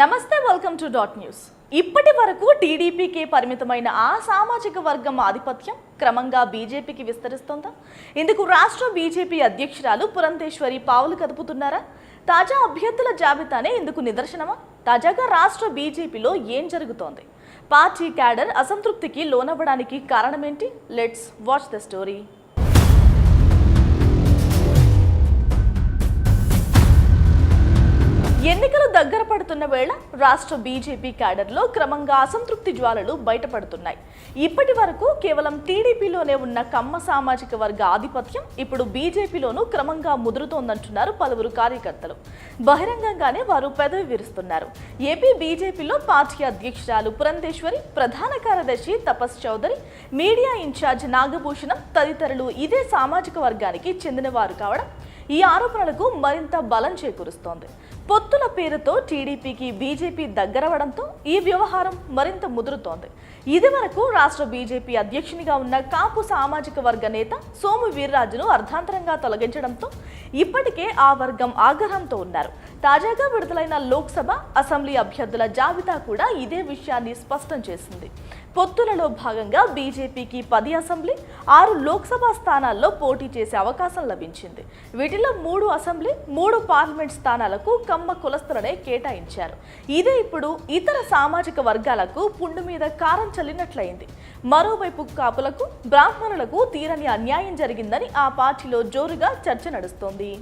నమస్తే welcome to dot news ఇప్పటి వరకు టీడీపీకే పరిమితమైన ఆ సామాజిక వర్గం ఆధిపత్యం క్రమంగా బీజేపీకి విస్తరిస్తోందా? ఇందుకు రాష్ట్ర బీజేపీ అధ్యక్షురాలు పురంధేశ్వరి పావులు కదుపుతున్నారా? తాజా అభ్యర్థుల జాబితానే ఇందుకు నిదర్శనమా? తాజాగా రాష్ట్ర బీజేపీలో ఏం జరుగుతోంది? పార్టీ క్యాడర్ అసంతృప్తికి లోనవ్వడానికి కారణమేంటి? లెట్స్ వాచ్ ద స్టోరీ ఎన్నికలు దగ్గర పడుతున్న వేళ రాష్ట్ర బీజేపీ క్యాడర్లో క్రమంగా అసంతృప్తి జ్వాలలు బయటపడుతున్నాయి. ఇప్పటి వరకు కేవలం టీడీపీలోనే ఉన్న కమ్మ సామాజిక వర్గ ఆధిపత్యం ఇప్పుడు బీజేపీలోనూ క్రమంగా ముదురుతోందంటున్నారు పలువురు కార్యకర్తలు. బహిరంగంగానే వారు పెదవి విరుస్తున్నారు. ఏపీ బీజేపీలో పార్టీ అధ్యక్షురాలు పురంధేశ్వరి ప్రధాన కార్యదర్శి తపస్ చౌదరి మీడియా ఇన్ఛార్జ్ నాగభూషణం తదితరులు ఇదే సామాజిక వర్గానికి చెందినవారు కావడం ఈ ఆరోపణలకు మరింత బలం చేకూరుస్తోంది. పొత్తుల పేరుతో టీడీపీకి బీజేపీ దగ్గరవడంతో ఈ వ్యవహారం మరింత ముదురుతోంది. ఇదివరకు రాష్ట్ర బీజేపీ అధ్యక్షునిగా ఉన్న కాపు సామాజిక వర్గ నేత సోము వీర్రాజును అర్ధాంతరంగా తొలగించడంతో ఇప్పటికే ఆ వర్గం ఆగ్రహంతో ఉన్నారు. తాజాగా విడుదలైన లోక్సభ అసెంబ్లీ అభ్యర్థుల జాబితా కూడా ఇదే విషయాన్ని స్పష్టం చేసింది. పొత్తులలో భాగంగా బీజేపీకి పది అసెంబ్లీ ఆరు లోక్సభ స్థానాల్లో పోటీ చేసే అవకాశం లభించింది. వీటిలో మూడు అసెంబ్లీ మూడు పార్లమెంట్ స్థానాలకు కమ్మ కులస్తులనే కేటాయించారు. ఇదే ఇప్పుడు ఇతర సామాజిక వర్గాలకు పుండు మీద కారం చల్లినట్లయింది. మరోవైపు కాపులకు బ్రాహ్మణులకు తీరని అన్యాయం జరిగిందని ఆ పార్టీలో జోరుగా చర్చ నడుస్తోంది.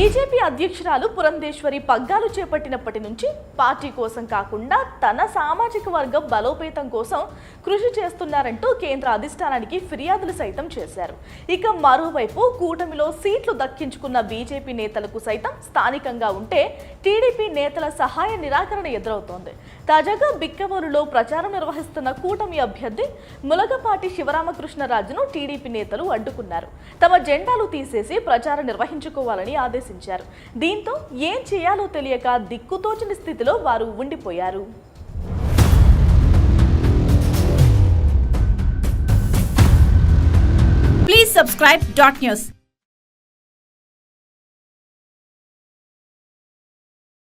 బీజేపీ అధ్యక్షురాలు పురంధేశ్వరి పగ్గాలు చేపట్టినప్పటి నుంచి పార్టీ కోసం కాకుండా తన సామాజిక వర్గం బలోపేతం కోసం కృషి చేస్తున్నారంటూ కేంద్ర అధిష్టానానికి ఫిర్యాదులు సైతం చేశారు. ఇక మరోవైపు కూటమిలో సీట్లు దక్కించుకున్న బీజేపీ నేతలకు సైతం స్థానికంగా ఉంటే టీడీపీ నేతల సహాయ నిరాకరణ ఎదురవుతోంది. తాజాగా బిక్కవోలులో ప్రచారం నిర్వహిస్తున్న కూటమి అభ్యర్థి ములగపాటి శివరామకృష్ణరాజును టీడీపీ నేతలు అడ్డుకున్నారు. తమ జెండాలు తీసేసి ప్రచారం నిర్వహించుకోవాలని ఆదేశించారు. దీంతో ఏం చేయాలో తెలియక దిక్కుతోచని స్థితిలో వారు ఉండిపోయారు. Please subscribe dot news